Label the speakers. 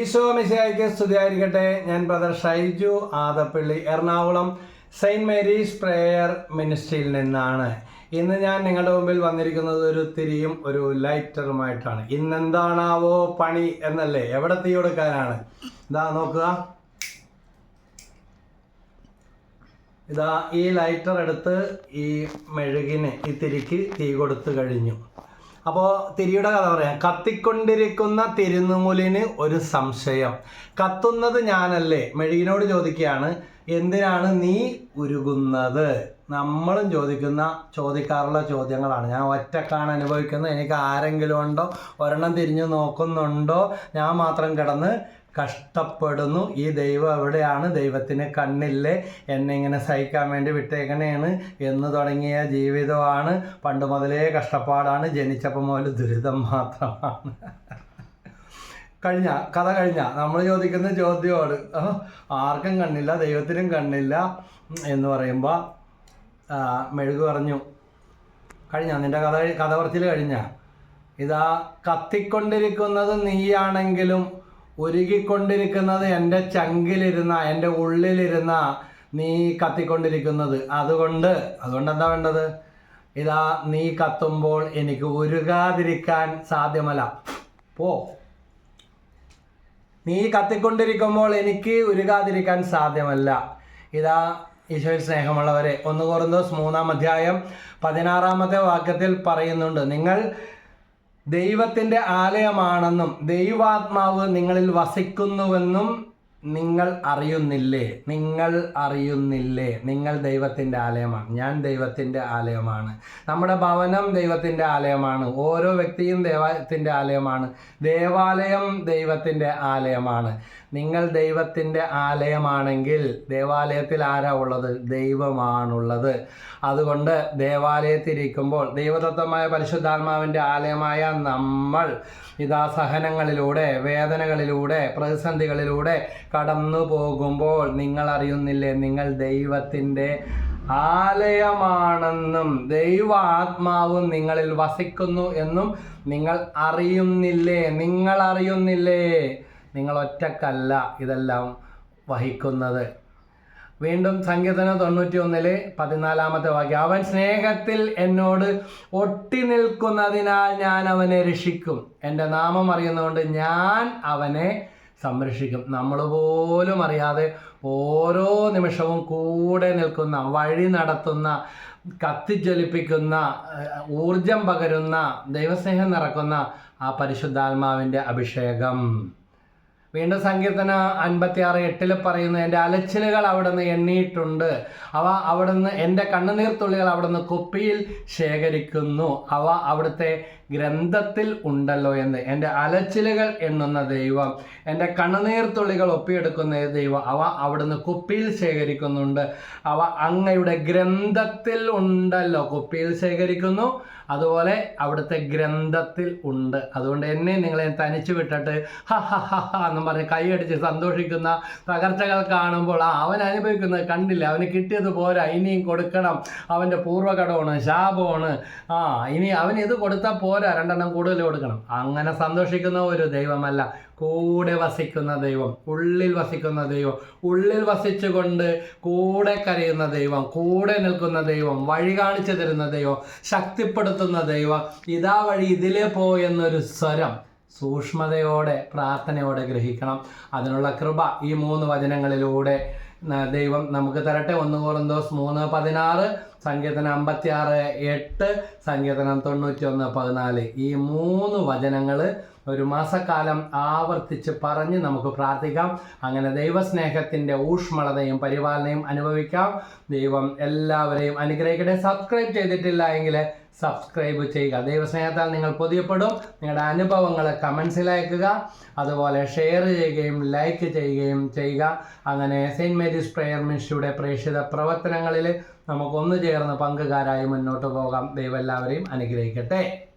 Speaker 1: ഈശോ മിശയ്ക്ക് സ്തുതിയായിരിക്കട്ടെ. ഞാൻ brother Shaiju Adappally Ernakulam saint Mary's prayer മിനിസ്ട്രിയിൽ നിന്നാണ്. ഇന്ന് ഞാൻ നിങ്ങളുടെ മുമ്പിൽ വന്നിരിക്കുന്നത് ഒരു തിരിയും ഒരു ലൈറ്ററുമായിട്ടാണ്. ഇന്ന് എന്താണാവോ പണി എന്നല്ലേ? എവിടെ തീ കൊടുക്കാനാണ്? ഇതാ നോക്കുക. ഇതാ ഈ ലൈറ്റർ എടുത്ത് ഈ മെഴുകിന് ഈ തിരിക്ക് തീ കൊടുത്തു കഴിഞ്ഞു. അപ്പോൾ തിരിയുടെ കഥ പറയാം. കത്തിക്കൊണ്ടിരിക്കുന്ന തിരുനൂലിന് ഒരു സംശയം. കത്തുന്നത് ഞാനല്ലേ? മെഴുകിനോട് ചോദിക്കുകയാണ്. എന്തിനാണ് നീ ഉരുകുന്നത്? നമ്മളും ചോദിക്കുന്ന ചോദിക്കാറുള്ള ചോദ്യങ്ങളാണ്. ഞാൻ ഒറ്റക്കാണ് അനുഭവിക്കുന്നത്. എനിക്ക് ആരെങ്കിലും ഉണ്ടോ? ഒരെണ്ണം തിരിഞ്ഞു നോക്കുന്നുണ്ടോ? ഞാൻ മാത്രം കിടന്ന് കഷ്ടപ്പെടുന്നു. ഈ ദൈവം എവിടെയാണ്? ദൈവത്തിന് കണ്ണില്ലേ? എന്നെ ഇങ്ങനെ സഹിക്കാൻ വേണ്ടി വിട്ടേക്കണേണ് എന്ന് തുടങ്ങിയ ജീവിതമാണ്. പണ്ട് മുതലേ കഷ്ടപ്പാടാണ്. ജനിച്ചപ്പോൾ മുതൽ ദുരിതം മാത്രമാണ്. കഴിഞ്ഞ കഥ കഴിഞ്ഞ നമ്മൾ ചോദിക്കുന്ന ചോദ്യമാണ് ആർക്കും കണ്ണില്ല ദൈവത്തിനും കണ്ണില്ല എന്ന് പറയുമ്പോൾ മെഴുക് പറഞ്ഞു. കഴിഞ്ഞ നിന്റെ കഥ കഥ പറച്ചിൽ കഴിഞ്ഞ. ഇതാ കത്തിക്കൊണ്ടിരിക്കുന്നത് നീയാണെങ്കിലും ഉരുകിക്കൊണ്ടിരിക്കുന്നത് എന്റെ ചങ്കിലിരുന്ന എന്റെ ഉള്ളിലിരുന്ന നീ കത്തിക്കൊണ്ടിരിക്കുന്നത്. അതുകൊണ്ട് അതുകൊണ്ട് എന്താ വേണ്ടത്? ഇതാ നീ കത്തുമ്പോൾ എനിക്ക് ഉരുകാതിരിക്കാൻ സാധ്യമല്ല. പോ. നീ കത്തിക്കൊണ്ടിരിക്കുമ്പോൾ എനിക്ക് ഉരുകാതിരിക്കാൻ സാധ്യമല്ല. ഇതാ ഈശോയിൽ സ്നേഹമുള്ളവരെ ഒന്ന് കോറിന്തോസ് മൂന്നാം അധ്യായം പതിനാറാമത്തെ വാക്യത്തിൽ പറയുന്നുണ്ട് നിങ്ങൾ ദൈവത്തിന്റെ ആലയമാണെന്നും ദൈവാത്മാവ് നിങ്ങളിൽ വസിക്കുന്നുവെന്നും നിങ്ങൾ അറിയുന്നില്ലേ? നിങ്ങൾ അറിയുന്നില്ലേ? നിങ്ങൾ ദൈവത്തിന്റെ ആലയമാണ്. ഞാൻ ദൈവത്തിന്റെ ആലയമാണ്. നമ്മുടെ ഭവനം ദൈവത്തിന്റെ ആലയമാണ്. ഓരോ വ്യക്തിയും ദൈവത്തിന്റെ ആലയമാണ്. ദേവാലയം ദൈവത്തിന്റെ ആലയമാണ്. നിങ്ങൾ ദൈവത്തിന്റെ ആലയമാണെങ്കിൽ ദേവാലയത്തിൽ ആരാ ഉള്ളത്? ദൈവമാണുള്ളത്. അതുകൊണ്ട് ദേവാലയത്തിരിക്കുമ്പോൾ ദൈവദത്തമായ പരിശുദ്ധാത്മാവിന്റെ ആലയമായ നമ്മൾ ഇതാ സഹനങ്ങളിലൂടെ വേദനകളിലൂടെ പ്രതിസന്ധികളിലൂടെ കടന്നു പോകുമ്പോൾ നിങ്ങൾ അറിയുന്നില്ലേ? നിങ്ങൾ ദൈവത്തിന്റെ ആലയമാണെന്നും ദൈവ ആത്മാവും നിങ്ങളിൽ വസിക്കുന്നു എന്നും നിങ്ങൾ അറിയുന്നില്ലേ? നിങ്ങൾ അറിയുന്നില്ലേ? നിങ്ങൾ ഒറ്റക്കല്ല ഇതെല്ലാം വഹിക്കുന്നത്. വീണ്ടും സങ്കീർത്തനം തൊണ്ണൂറ്റി ഒന്നിൽ പതിനാലാമത്തെ വാക്യം. അവൻ സ്നേഹത്തിൽ എന്നോട് ഒട്ടി നിൽക്കുന്നതിനാൽ ഞാൻ അവനെ രക്ഷിക്കും. എന്റെ നാമം അറിയുന്നതുകൊണ്ട് ഞാൻ അവനെ സംരക്ഷിക്കും. നമ്മൾ പോലും അറിയാതെ ഓരോ നിമിഷവും കൂടെ നിൽക്കുന്ന വഴി നടത്തുന്ന കത്തിജ്വലിപ്പിക്കുന്ന ഊർജം പകരുന്ന ദൈവസ്നേഹം നിറക്കുന്ന ആ പരിശുദ്ധാത്മാവിന്റെ അഭിഷേകം. വീണ്ടും സങ്കീർത്തന അൻപത്തി ആറ് എട്ടിൽ പറയുന്നു എന്റെ അലച്ചിലുകൾ അവിടുന്ന് എണ്ണിയിട്ടുണ്ട്. അവ അവിടുന്ന് എന്റെ കണ്ണുനീർത്തുള്ളികൾ അവിടുന്ന് കുപ്പിയിൽ ശേഖരിക്കുന്നു. അവ അവിടുത്തെ ഗ്രന്ഥത്തിൽ ഉണ്ടല്ലോ എന്ന്. എന്റെ അലച്ചിലുകൾ എണ്ണുന്ന ദൈവം എന്റെ കണ്ണുനീർത്തുള്ളികൾ ഒപ്പിയെടുക്കുന്ന ദൈവം അവ അവിടുന്ന് കുപ്പിയിൽ ശേഖരിക്കുന്നുണ്ട്. അവ അങ്ങയുടെ ഗ്രന്ഥത്തിൽ ഉണ്ടല്ലോ. കുപ്പിയിൽ ശേഖരിക്കുന്നു അതുപോലെ അവിടുത്തെ ഗ്രന്ഥത്തിൽ ഉണ്ട്. അതുകൊണ്ട് എന്നെ നിങ്ങളെ തനിച്ചു വിട്ടിട്ട് ഹ ഹ ഹ എന്നും പറഞ്ഞ് കൈയടിച്ച് സന്തോഷിക്കുന്ന തകർച്ചകൾ കാണുമ്പോൾ ആ അവൻ അനുഭവിക്കുന്നത് കണ്ടില്ല. അവന് കിട്ടിയത് പോരാ ഇനിയും കൊടുക്കണം. അവന്റെ പൂർവകടമാണ് ശാപമാണ്. ആ ഇനി അവൻ ഇത് കൊടുത്താൽ പോരാ രണ്ടെണ്ണം കൂടുതൽ കൊടുക്കണം. അങ്ങനെ സന്തോഷിക്കുന്ന ഒരു ദൈവമല്ല. കൂടെ വസിക്കുന്ന ദൈവം ഉള്ളിൽ വസിക്കുന്ന ദൈവം ഉള്ളിൽ വസിച്ചുകൊണ്ട് കൂടെ കരയുന്ന ദൈവം കൂടെ നിൽക്കുന്ന ദൈവം വഴി കാണിച്ചു തരുന്ന ദൈവം ശക്തിപ്പെടുത്തുന്ന ദൈവം ഇതാ വഴി ഇതിലേ പോ എന്നൊരു സ്വരം സൂക്ഷ്മതയോടെ പ്രാർത്ഥനയോടെ ഗ്രഹിക്കണം. അതിനുള്ള കൃപ ഈ മൂന്ന് വചനങ്ങളിലൂടെ ദൈവം നമുക്ക് തരട്ടെ. ഒന്ന് കോറന്തോസ് മൂന്ന് പതിനാറ് സങ്കീർത്തനം അമ്പത്തി ആറ് എട്ട് സങ്കീർത്തനം തൊണ്ണൂറ്റി ഒന്ന് പതിനാല്. ഈ മൂന്ന് വചനങ്ങൾ ഒരു മാസക്കാലം ആവർത്തിച്ച് പറഞ്ഞ് നമുക്ക് പ്രാർത്ഥിക്കാം. അങ്ങനെ ദൈവസ്നേഹത്തിന്റെ ഊഷ്മളതയും പരിപാലനയും അനുഭവിക്കാം. ദൈവം എല്ലാവരെയും അനുഗ്രഹിക്കട്ടെ. സബ്സ്ക്രൈബ് ചെയ്തിട്ടില്ല എങ്കിൽ സബ്സ്ക്രൈബ് ചെയ്യുക. ദൈവസ്നേഹത്താൽ നിങ്ങൾ പൊതിയപ്പെടും. നിങ്ങളുടെ അനുഭവങ്ങൾ കമൻസിൽ അയക്കുക. അതുപോലെ ഷെയർ ചെയ്യുകയും ലൈക്ക് ചെയ്യുകയും ചെയ്യുക. അങ്ങനെ സെയിന്റ് മേരീസ് പ്രെയർ മിനിസ്ട്രിയുടെ പ്രേക്ഷിത പ്രവർത്തനങ്ങളിൽ നമുക്കൊന്നു ചേർന്ന് പങ്കുകാരായി മുന്നോട്ട് പോകാം. ദൈവം എല്ലാവരെയും അനുഗ്രഹിക്കട്ടെ.